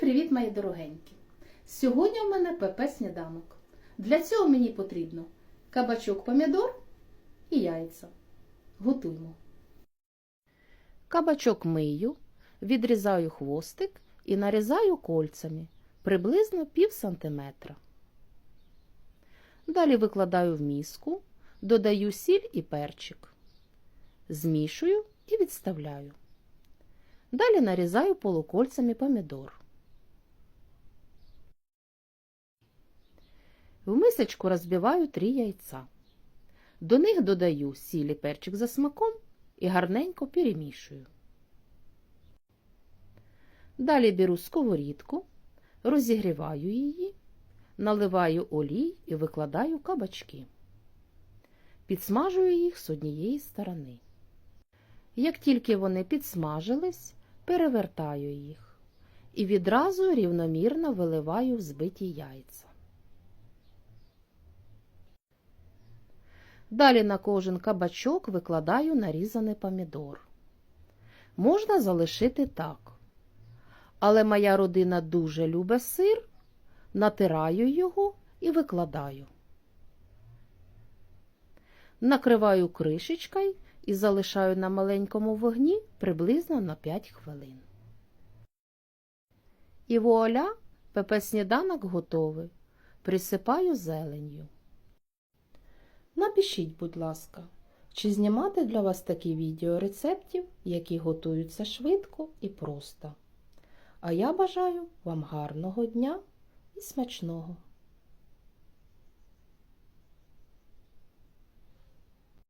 Привіт, мої дорогенькі! Сьогодні в мене ПП сніданок. Для цього мені потрібно кабачок помідор і яйця. Готуємо. Кабачок мию, відрізаю хвостик і нарізаю кольцями приблизно пів сантиметра. Далі викладаю в міску, додаю сіль і перчик. Змішую і відставляю. Далі нарізаю полукольцями помідор. В мисочку розбиваю три яйця. До них додаю сіль і перчик за смаком і гарненько перемішую. Далі беру сковорідку, розігріваю її, наливаю олій і викладаю кабачки. Підсмажую їх з однієї сторони. Як тільки вони підсмажились, перевертаю їх і відразу рівномірно виливаю в збиті яйця. Далі на кожен кабачок викладаю нарізаний помідор. Можна залишити так. Але моя родина дуже любить сир, натираю його і викладаю. Накриваю кришечкою і залишаю на маленькому вогні приблизно на 5 хвилин. І вуаля, пепе сніданок готовий. Присипаю зеленню. Напишіть, будь ласка, чи знімати для вас такі відео рецептів, які готуються швидко і просто. А я бажаю вам гарного дня і смачного!